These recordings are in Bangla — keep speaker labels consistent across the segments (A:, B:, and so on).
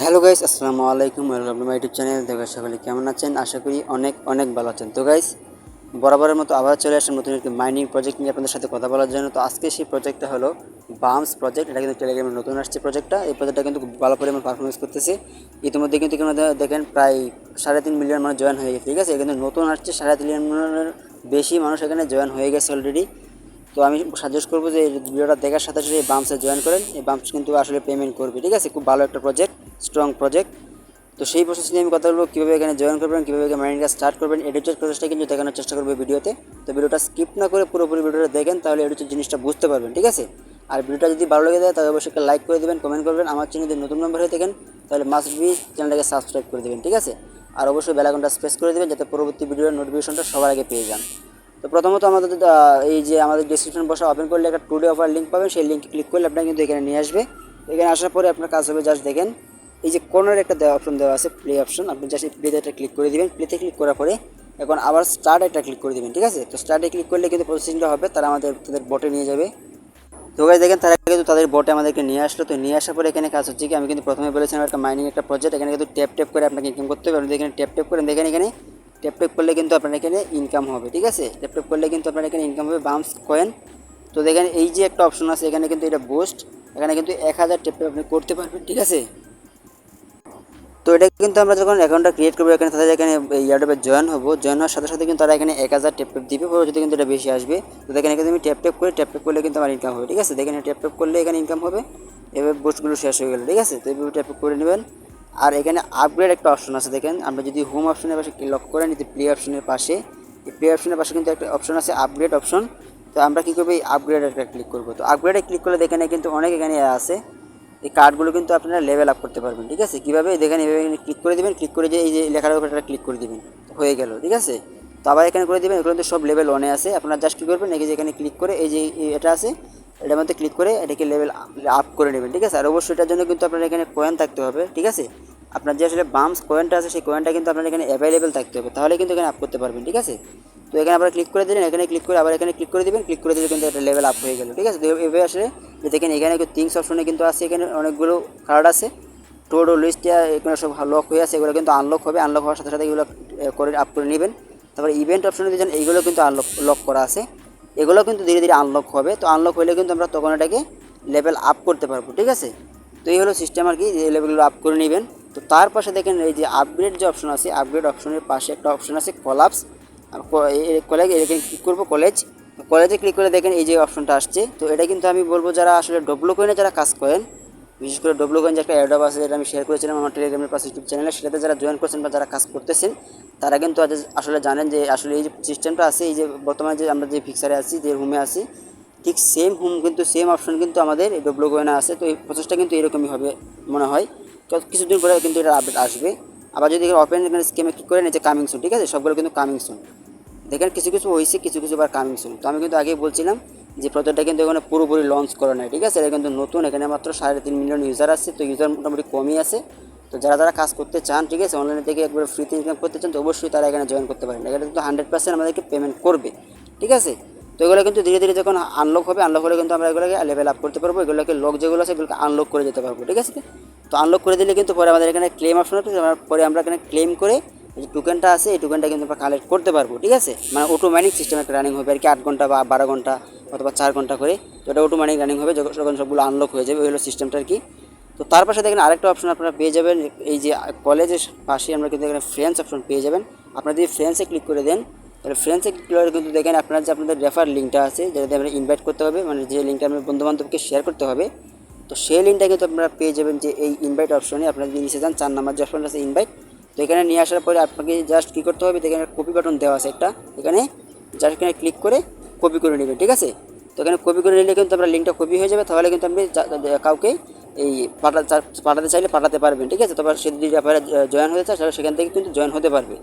A: হ্যালো গাইস, আসসালামু আলাইকুম, welcome to my YouTube channel. দেখো সকলে কেমন আছেন? আশা করি অনেক অনেক ভালো আছেন। তো গাইস, বরাবরের মতো আবার চলে আসলাম নতুন একটি মাইনিং প্রজেক্ট নিয়ে আপনাদের সাথে কথা বলার জন্য। তো আজকে সেই প্রজেক্টটা হলো বামস প্রজেক্ট এটা কিন্তু টেলিগ্রামে নতুন আসছে প্রজেক্টটা এই প্রজেক্টটা কিন্তু ভালো পরিমাণ পারফরমেন্স করতেছে। ইতিমধ্যে কিন্তু দেখেন প্রায় সাড়ে তিন মিলিয়ন মানুষ জয়েন হয়ে গেছে, ঠিক আছে? কিন্তু নতুন আসছে, সাড়ে তিন মিলিয়নের বেশি মানুষ এখানে জয়েন হয়ে গেছে অলরেডি তো আমি সাজেস্ট করব যে এই ভিডিওটা দেখার সাথে সাথে এই বাম্পসে জয়েন করেন। এই বাম্পস কিন্তু আসলে পেমেন্ট করবে, ঠিক আছে? খুব ভালো একটা প্রজেক্ট স্ট্রং প্রজেক্ট তো সেই প্রসেস নিয়ে আমি কথা বলব, কীভাবে এখানে জয়েন করবেন, কীভাবে মাইনিংটা স্টার্ট করবেন। এডিটের প্রসেসটা কিন্তু দেখানোর চেষ্টা করব ভিডিওতে। তো ভিডিওটা স্কিপ না করে পুরোপুরি ভিডিওটা দেখেন, তাহলে এডিটের জিনিসটা বুঝতে পারবেন, ঠিক আছে? আর ভিডিওটা যদি ভালো লেগে যায়, তাহলে অবশ্যই একটা লাইক করে দেবেন কমেন্ট করবেন। আমার চ্যানেল যদি নতুন নম্বর হয়ে থাকেন, তাহলে মাস্ট বি চ্যানেলটাকে সাবস্ক্রাইব করে দেবেন, ঠিক আছে? আর অবশ্যই বেলাকনটা স্পেস করে দেবেন, যাতে পরবর্তী ভিডিওর নোটিফিকেশনটা সবার আগে পেয়ে যান। তো প্রথমত আমাদের এই যে আমাদের ডিসক্রিপশন বসে ওপেন করলে একটা টুডে অফার লিঙ্ক পাবেন, সেই লিঙ্ক ক্লিক করলে আপনার কিন্তু এখানে নিয়ে আসবে। এখানে আসার পরে আপনার কাজ হবে জাস্ট দেখেন, এই যে কর্নার একটা দেওয়া অপশন দেওয়া আছে প্লে অপশন আপনি জাস্ট এই প্লেতে একটা ক্লিক করে দেবেন প্লেতে ক্লিক করার পরে এখন আবার স্টার্ট একটা ক্লিক করে দিবেন, ঠিক আছে? তো স্টার্টে ক্লিক করলে কিন্তু প্রসেসিংটা হবে, তারা আমাদের, তাদের বটে নিয়ে যাবে। তো গাইজ দেখেন, তারা কিন্তু তাদের বটে আমাদেরকে নিয়ে আসলো, তো নিয়ে আসার পরে এখানে কাজ হচ্ছে কি, আমি কিন্তু প্রথমে বলেছিলাম একটা মাইনিং একটা প্রজেক্ট এখানে কিন্তু ট্যাপ ট্যাপ করে আপনাকে ইনকাম করতে হবে, আপনি এখানে ট্যাপ ট্যাপ করেন, দেখেন এখানে ট্যাপ করলে কিন্তু আপনার এখানে ইনকাম হবে, ঠিক আছে? ট্যাপ ট্যাপ করলে কিন্তু আপনার এখানে ইনকাম হবে বামস কয়েন তো দেখেন, এই যে একটা অপশন আছে, এখানে কিন্তু এটা বোস্ট এখানে কিন্তু এক হাজার ট্যাপ ট্যাপ আপনি করতে পারবেন, ঠিক আছে? তো এটা কিন্তু আমরা যখন অ্যাকাউন্টটা ক্রিয়েট করব, এখানে তাদের এখানে ইয়ারডবে জয়েন হব। জয়েন হওয়ার সাথে সাথে কিন্তু তারা এখানে এক হাজার ট্যাপ ট্যাপ দিবে যদি কিন্তু এটা বেশি আসবে, তো দেখেন, এখানে আমি ট্যাপ ট্যাপ করে ট্যাপ করলে কিন্তু আমার ইনকাম হবে, ঠিক আছে? দেখেন ট্যাপ করলে এখানে ইনকাম হবে, এভাবে বোস্টগুলো শেষ হয়ে গেলো, ঠিক আছে? তো এইভাবে ট্যাপ ট্যাপ করে নেবেন। আর এখানে আপগ্রেড একটা অপশন আছে, দেখেন। আমরা যদি হোম অপশনের পাশে লক করেন যদি প্লে অপশনের পাশে, এই প্লে অপশনের পাশে কিন্তু একটা অপশন আছে আপগ্রেড অপশন তো আমরা কী করব, এই আপগ্রেড একটা ক্লিক করব। তো আপগ্রেডে ক্লিক করলে দেখেন কিন্তু অনেক এখানে আছে। এই কার্ডগুলো কিন্তু আপনারা লেভেল আপ করতে পারবেন, ঠিক আছে? কীভাবে? দেখেন এভাবে ক্লিক করে দিবেন ক্লিক করে যে এই যে লেখার উপর একটা ক্লিক করে দিবেন। হয়ে গেল, ঠিক আছে? তো আবার এখানে করে দিবেন, এগুলো কিন্তু সব লেভেল ওয়ানে আছে। আপনারা জাস্ট কী করবেন, এই যে এখানে ক্লিক করে এই যে এটা আছে এটার মধ্যে ক্লিক করে এটাকে লেভেল আপ করে নেবেন, ঠিক আছে? আর অবশ্যই এটার জন্য কিন্তু আপনার এখানে কয়েন থাকতে হবে, ঠিক আছে? আপনার যে আসলে বামস কয়েনটা আছে, সেই কয়েনটা কিন্তু আপনার এখানে অ্যাভেলেবেল থাকতে হবে, তাহলে কিন্তু এখানে আপ করতে পারবেন, ঠিক আছে? তো এখানে আবার ক্লিক করে দিলেন, এখানে ক্লিক করে আবার এখানে ক্লিক করে দিবেন ক্লিক করে দিলে কিন্তু এটা লেভেল আপ হয়ে গেল, ঠিক আছে? এভাবে আসলে যে দেখেন এখানে তিনশো অপশনে কিন্তু আছে, এখানে অনেকগুলো কার্ড আছে টোডো লিস্ট এখানে সব লক হয়ে আছে, এগুলো কিন্তু আনলক হবে আনলক হওয়ার সাথে সাথে এগুলো করে আপ করে নেবেন। তারপরে ইভেন্ট অপশনে দিয়েছেন এইগুলো কিন্তু আনলক লক করা আছে। এগুলো কিন্তু ধীরে ধীরে আনলক হবে। তো আনলক হলে কিন্তু আমরা তখন এটাকে লেভেল আপ করতে পারব, ঠিক আছে? তো এই হলো সিস্টেম আর কি, যে লেভেলগুলো আপ করে নেবেন। তো তার পাশে দেখেন এই যে আপগ্রেড যে অপশন আছে আপগ্রেড অপশনের পাশে একটা অপশন আছে কলাপস কলেজ এখানে ক্লিক করব কলেজ কলেজে ক্লিক করে দেখেন এই যে অপশনটা আসছে। তো এটা কিন্তু আমি বলব যারা আসলে ডব্লু কয়েনে যারা কাজ করেন বিশেষ করে ডব্লু কয়েন যে একটা অ্যাডব আছে যেটা আমি শেয়ার করেছিলাম আমার টেলিগ্রামের পাশে ইউটিউব চ্যানেলে সেটাতে যারা জয়েন করছেন বা যারা কাজ করতেছেন, তারা কিন্তু আজ আসলে জানেন যে আসলে এই যে সিস্টেমটা আছে, এই যে বর্তমানে যে আমরা যে ফিক্সারে আছি, যে হোমে আছি, ঠিক সেম হোম কিন্তু সেম অপশন কিন্তু আমাদের এই ডব্লু কয়েনে আছে। তো এই প্রসেসটা কিন্তু এরকমই হবে মনে হয়। তো কিছুদিন পরে কিন্তু এটা আপডেট আসবে। আবার যদি ওপেন এখানে স্কেমে ক্লিক করেন, এই যে কামিং সুন ঠিক আছে? সবগুলো কিন্তু কামিং সুন দেখেন, কিছু কিছু হয়েছে কিছু কিছু আবার কামিং সুন তো আমি কিন্তু আগেই বলছিলাম যে প্রজেক্টটা কিন্তু এখানে পুরোপুরি লঞ্চ করা নাই, ঠিক আছে? এটা কিন্তু নতুন, এখানে মাত্র সাড়ে তিন মিলিয়ন ইউজার আছে তো ইউজার মোটামুটি কমই আছে। তো যারা যারা কাজ করতে চান, ঠিক আছে অনলাইন থেকে একবার ফ্রিতে ইনকাম করতে চান, তো অবশ্যই তারা এখানে জয়েন করতে পারেন। এখানে কিন্তু হান্ড্রেড পার্সেন্ট আমাদেরকে পেমেন্ট করবে, ঠিক আছে? তো এগুলো কিন্তু ধীরে ধীরে যখন আনলক হবে আনলক হলে কিন্তু আমরা এগুলোকে লেভেল আপ করতে পারব, এগুলোকে লক যেগুলো আছে, এগুলোকে আনলক করে যেতে পারব, ঠিক আছে? তো আনলক করে দিলে কিন্তু পরে আমাদের এখানে ক্লেম অপশন আছে পরে আমরা এখানে ক্লেম করে যে টোকেনটা আছে, এই টোকেনটা কিন্তু আমরা কালেক্ট করতে পারব, ঠিক আছে? মানে অটোমেটিক সিস্টেম একটা রানিং হবে আর কি, আট ঘণ্টা বা বারো ঘণ্টা। অথবা চার ঘণ্টা করে। তো এটা অটোমেটিক রানিং হবে, যখন সবগুলো আনলক হয়ে যাবে, ওই হলো সিস্টেমটা আর কি। তো তার পাশে দেখেন আরেকটা অপশন আপনারা পেয়ে যাবেন, এই যে কলেজের পাশে আমরা কিন্তু এখানে ফ্রেন্ডস অপশন পেয়ে যাবেন। আপনারা যদি ফ্রেন্ডসে ক্লিক করে দেন, তাহলে ফ্রেন্ডসে ক্লিক করে কিন্তু দেখেন আপনার যে আপনাদের রেফার লিঙ্কটা আছে, যেটাতে আপনারা ইনভাইট করতে হবে মানে যে লিঙ্কটা আপনার বন্ধুবান্ধবকে শেয়ার করতে হবে, তো সেই লিঙ্কটা কিন্তু আপনারা পেয়ে যাবেন যে এই ইনভাইট অপশনে আপনারা যদি নিচে যান, চার নাম্বার যে অপশন আছে ইনভাইট তো এখানে নিয়ে আসার পরে আপনাকে জাস্ট কী করতে হবে এখানে কপি বাটন দেওয়া আছে একটা, এখানে জাস্ট এখানে ক্লিক করে কপি করে নেবেন, ঠিক আছে? তো এখানে কপি করে নিলে কিন্তু আপনার লিঙ্কটা কপি হয়ে যাবে, তাহলে কিন্তু আপনি কাউকে এই পাঠা চা- পাঠাতে চাইলে পাঠাতে পারবেন, ঠিক আছে? তারপর সে যদি ব্যাপারে জয়েন হতে চায় তাহলে সেখান থেকে কিন্তু জয়েন হতে পারবে।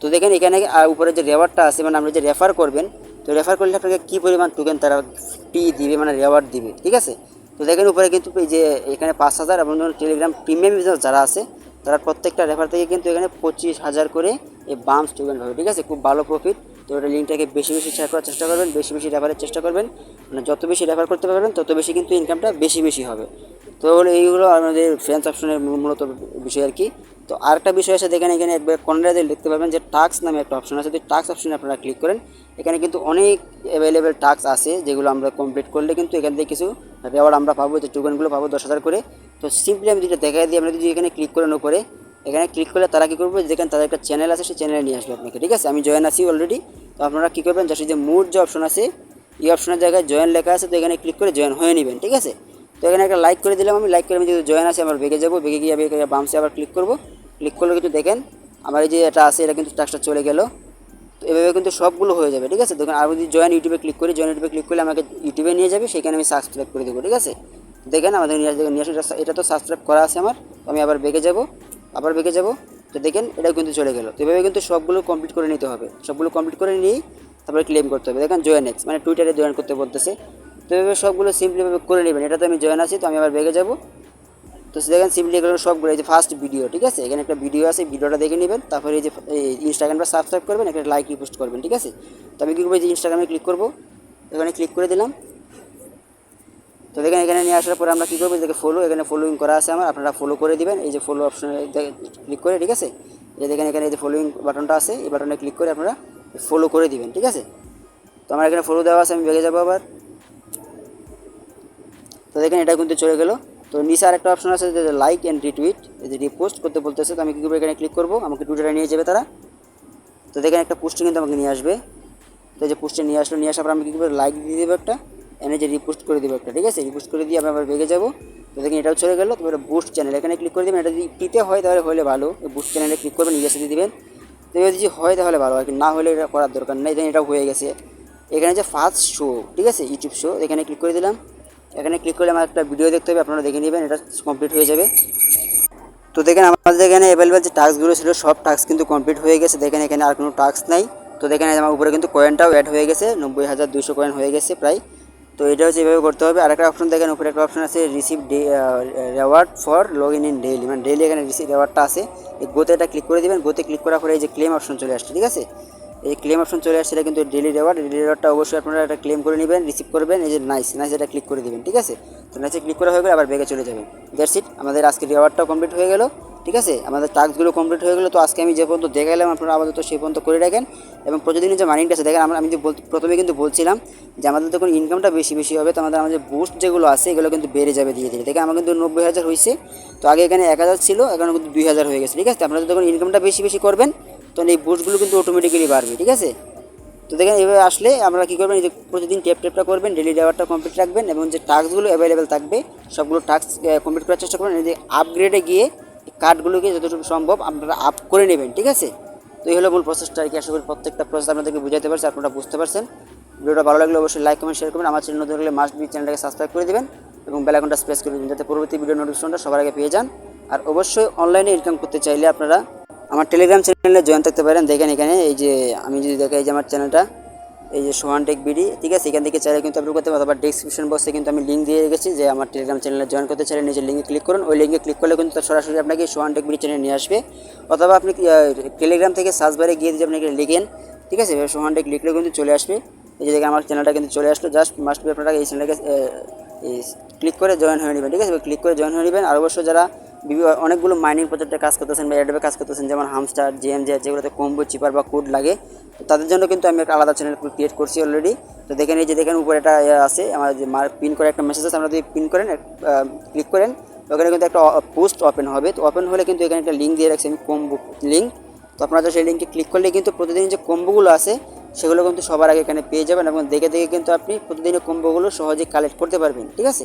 A: তো দেখেন এখানে উপরে যে রেওয়ার্ডটা আছে মানে আপনি যে রেফার করবেন, তো রেফার করলে আপনাকে কী পরিমাণ টোকেন তারা ফি দিবে মানে রেওয়ার্ড দিবে, ঠিক আছে? তো দেখেন উপরে কিন্তু যে এখানে পাঁচ হাজার এবং টেলিগ্রাম প্রিমিয়াম যারা আছে, তারা প্রত্যেকটা রেফার থেকে কিন্তু এখানে পঁচিশ হাজার করে এই বাম্পস টোকেন হবে ঠিক আছে? খুব ভালো প্রফিট তো এটা লিঙ্কটাকে বেশি বেশি শেয়ার করার চেষ্টা করবেন, বেশি বেশি রেফারের চেষ্টা করবেন। মানে যত বেশি রেফার করতে পারবেন, তত বেশি কিন্তু ইনকামটা বেশি বেশি হবে। তো এইগুলো আমাদের ফ্রেন্স অপশনের মূলত বিষয় আর কি। তো আরেকটা বিষয় আছে, দেখেন এখানে একবার কর্নারে দেখতে পাবেন যে টাক্স নামে একটা অপশন আছে। যদি টাক্স অপশনে আপনারা ক্লিক করেন। এখানে কিন্তু অনেক অ্যাভেলেবেল টাক্স আছে, যেগুলো আমরা কমপ্লিট করলে কিন্তু এখান থেকে কিছু রেওয়ার্ড আমরা পাবো। যে টোকেনগুলো পাবো দশ হাজার করে। তো সিম্পলি আমি যেটা দেখাই দিই আমরা যদি এখানে ক্লিক করার উপরে এখানে ক্লিক করলে তারা কী করবে? যেখানে তাদের একটা চ্যানেল আছে, সেই চ্যানেলে নিয়ে আসবে আপনাকে, ঠিক আছে? আমি জয়েন আছি অলরেডি তো আপনারা কী করবেন? জাস্ট যে মুড যে অপশন আছে, এই অপশনের জায়গায় জয়েন লেখা আছে, তো এখানে ক্লিক করে জয়েন হয়ে নেবেন, ঠিক আছে? তো এখানে একটা লাইক করে দিলাম আমি লাইক করে আমি যদি জয়েন আছে আমার বেগে যাব, বেগে গিয়ে বেগে বামসে আবার ক্লিক করব। ক্লিক করলে কিন্তু দেখেন, আমার এই যে এটা আছে, এটা কিন্তু টাস্কটা চলে গেল। তো এভাবে কিন্তু সবগুলো হয়ে যাবে, ঠিক আছে? দেখুন, আর যদি জয়েন ইউটিউবে ক্লিক করি জয়েন ইউটিউবে ক্লিক করলে আমাকে ইউটিউবে নিয়ে যাবে, সেখানে আমি সাবস্ক্রাইব করে দেবো, ঠিক আছে? দেখেন, আমাদের নিয়ে আসবে নিয়ে আসবে এটা- তো সাবস্ক্রাইব করা আছে আমার আমি আবার বেগে যাব। আবার বেগে যাব। তো দেখেন, এটাও কিন্তু চলে গেল। তো এভাবে কিন্তু সবগুলো কমপ্লিট করে নিতে হবে। সবগুলো কমপ্লিট করে নিয়েই তারপরে ক্লেম করতে হবে। দেখেন জয়েন এক্স মানে টুইটারে জয়েন করতে বলতেছে। তো এভাবে সবগুলো সিম্পলিভাবে করে নেবেন। এটা তো আমি জয়েন আছি, তো আমি আবার বেগে যাব। তো দেখেন সিম্পলি এগুলো সবগুলো, এই যে ফার্স্ট ভিডিও ঠিক আছে? এখানে একটা ভিডিও আছে ভিডিওটা দেখে নেবেন। তারপরে এই যে ইনস্টাগ্রামটা সাবস্ক্রাইব করবেন, একটা লাইক রিপোস্ট করবেন, ঠিক আছে? তো আমি কী করব যে ইনস্টাগ্রামে ক্লিক করব। এখানে ক্লিক করে দিলাম। তো দেখেন, এখানে নিয়ে আসার পরে আমরা কী করব? দেখে ফলো এখানে ফলোইং করা আছে আমার। আপনারা ফলো করে দিবেন। এই যে ফলো অপশনে ক্লিক করে, ঠিক আছে? এই দেখেন, এখানে এই যে ফলোইং বাটনটা আছে, এই বাটনে ক্লিক করে আপনারা ফলো করে দিবেন, ঠিক আছে? তো আমার এখানে ফলো দেওয়া আছে, আমি বেগে যাব আবার। তো দেখেন, এটা কিন্তু চলে গেল। তো নিচে আর একটা অপশন আছে, যে লাইক অ্যান্ড রিটুইট যে রিপোস্ট করতে বলতেছে, তো আমি কী করব? এখানে ক্লিক করব। আমাকে টুইটারে নিয়ে যাবে তারা। তো দেখেন, একটা পোস্টে কিন্তু আমাকে নিয়ে আসবে। তো এই যে পোস্টে নিয়ে আসলো, নিয়ে আসার পর আমি কী করব? লাইক দিয়ে দেবো একটা। এনে যে রিপোস্ট করে দেবো একটা, ঠিক আছে? রিপোস্ট করে দিয়ে আমি আবার বেগে যাব। তো দেখেন এটাও চলে গেলো, তো এটা বুস্ট চ্যানেল এখানে ক্লিক করে দেবেন, এটা যদি টিতে হয় তাহলে হলে ভালো বুস্ট চ্যানেলে ক্লিক করবেন, নিজের সাথে দিবেন। তো এবার যদি হয় তাহলে ভালো, আর কি, না হলে এটা করার দরকার নেই, দেখেন এটাও হয়ে গেছে। এখানে যে ফার্স্ট শো ঠিক আছে ইউটিউব শো এখানে ক্লিক করে দিলাম। এখানে ক্লিক করলে আমার একটা ভিডিও দেখতে হবে, আপনারা দেখে নেবেন, এটা কমপ্লিট হয়ে যাবে। তো দেখেন আমাদের এখানে অ্যাভেলেবেল যে টাস্কগুলো ছিল, সব টাস্ক কিন্তু কমপ্লিট হয়ে গেছে। দেখেন এখানে আর কোনো টাস্ক নাই। তো দেখেন আমার উপরে কিন্তু কয়েনটাও অ্যাড হয়ে গেছে, নব্বই হাজার দুশো কয়েন হয়ে গেছে প্রায়। তো এটা হচ্ছে এভাবে করতে হবে। আর একটা অপশন দেখেন, উপরে একটা অপশন আছে receive reward for log in in daily মানে ডেইলি এখানে রিসিভ রেওয়ার্ডটা আছে। এই গোতে এটা ক্লিক করে দেবেন। গোতে ক্লিক করার পরে এই যে ক্লেম অপশন চলে আসছে, ঠিক আছে? এই ক্লেম অপশন চলে আসছে, এটা কিন্তু ডেলি রেওয়ার্ড ডেলি রেওয়ার্ডটা অবশ্যই আপনারা এটা ক্লেম করে নেবেন রিসিভ করবেন। এই যে নাইস নাইস এটা ক্লিক করে দেবেন, ঠিক আছে? তো নাইসে ক্লিক করা হয়ে গেলে, আবার ব্যাগে চলে যাবেন। দ্যাটস ইট আমাদের আজকে রেওয়ার্ডটাও কমপ্লিট হয়ে গেল। ঠিক আছে? আমাদের টাস্কগুলো কমপ্লিট হয়ে গেলো, তো আজকে আমি যে পর্যন্ত দেখালাম, আপনারা আপাতত সেই পর্যন্ত করে রাখেন এবং প্রতিদিনের যে মাইনিংটা আছে, দেখেন, আমরা আমি যে প্রথমে কিন্তু বলছিলাম যে আমাদের যখন ইনকামটা বেশি বেশি হবে, তো আমাদের আমাদের বুস্ট যেগুলো আছে, এগুলো কিন্তু বেড়ে যাবে ধীরে ধীরে। দেখেন, আমার কিন্তু নব্বই হাজার হয়েছে তো আগে এখানে এক হাজার ছিল, এখন কিন্তু দুই হাজার হয়ে গেছে, ঠিক আছে? আপনারা যখন ইনকামটা বেশি বেশি করবেন তখন এই বুস্টগুলো কিন্তু অটোমেটিক্যালি বাড়বে, ঠিক আছে? তো দেখেন, এভাবে আসলে আমরা কী করবেন প্রতিদিন টেপ টেপটা করবেন ডেলি ডেওয়ারটা কমপ্লিট রাখবেন এবং যে টাস্কগুলো অ্যাভেলেবেল থাকবে, সবগুলো টাস্ক কমপ্লিট করার চেষ্টা করবেন আপগ্রেডে গিয়ে কার্ডগুলোকে যতটুকু সম্ভব আপনারা আপ করে নেবেন, ঠিক আছে? তো এই হলো মূল প্রসেসটা আর কি আশা করি প্রত্যেকটা প্রসেস আপনাদেরকে বুঝাতে পারছি আপনারা বুঝতে পারছেন। ভিডিওটা ভালো লাগলে অবশ্যই লাইক কমেন্ট শেয়ার করবেন। আমার চ্যানেল নতুন হলে মাস্ট বি চ্যানেলটাকে সাবস্ক্রাইব করে দেবেন এবং বেলাকনটা প্রেস করে দেবেন, যাতে পরবর্তী ভিডিও নোটিফিকেশনটা সবার আগে পেয়ে যান। আর অবশ্যই অনলাইনে ইনকাম করতে চাইলে আপনারা আমার টেলিগ্রাম চ্যানেলে জয়েন থাকতে পারেন। দেখেন এখানে এই যে, আমি যদি দেখাই এই যে আমার চ্যানেলটা এই যে সোহান টেক বিডি, ঠিক আছে? এখান থেকে চাইলে কিন্তু আপনি করতে পারেন আবার ডিসক্রিপশন বক্সে কিন্তু আমি লিঙ্ক দিয়ে রেখেছি যে আমার টেলিগ্রাম চ্যানেলে জয়েন করতে চাইলে নিজের লিঙ্কে ক্লিক করুন। ওই লিঙ্কে ক্লিক করলে কিন্তু সরাসরি আপনাকে সোহান টেক বিডি চ্যানেল নিয়ে আসবে। অথবা আপনি টেলিগ্রাম থেকে সার্চ বারে গিয়ে যদি আপনাকে লিখেন, ঠিক আছে? সোহান টেক লিখলে কিন্তু চলে আসবে। এই যে দেখেন, আমার চ্যানেলটা কিন্তু চলে আসলো। জাস্ট মাস্ট বি আপনারা এই চ্যানেলটাকে ক্লিক করে জয়েন হয়ে নেবেন, ঠিক আছে? ক্লিক করে জয়েন হয়ে নেবেন। আর অবশ্যই যারা অনেকগুলো মাইনিং প্রজেক্টে কাজ করতেছেন বা অ্যাডবে কাজ করতেছেন, যেমন হামস্টার জিএমজে যেগুলোতে কম্বো চিপার বা কোড লাগে। তো তাদের জন্য কিন্তু আমি একটা আলাদা চ্যানেল ক্রিয়েট করছি অলরেডি তো দেখেন এই যে দেখেন উপরে একটা ইয়ে আছে, আমার যে মার পিন করে একটা মেসেজ আছে, আপনারা যদি পিন করেন ক্লিক করেন, ওখানে কিন্তু একটা পোস্ট ওপেন হবে। তো ওপেন হলে কিন্তু এখানে একটা লিঙ্ক দিয়ে রাখছি আমি কম্বো লিঙ্ক তো আপনারা সেই লিঙ্কে ক্লিক করলে কিন্তু প্রতিদিন যে কম্বোগুলো আছে, সেগুলো কিন্তু সবার আগে এখানে পেয়ে যাবেন এবং দেখে দেখে কিন্তু আপনি প্রতিদিনের কম্বোগুলো সহজে কালেক্ট করতে পারবেন, ঠিক আছে?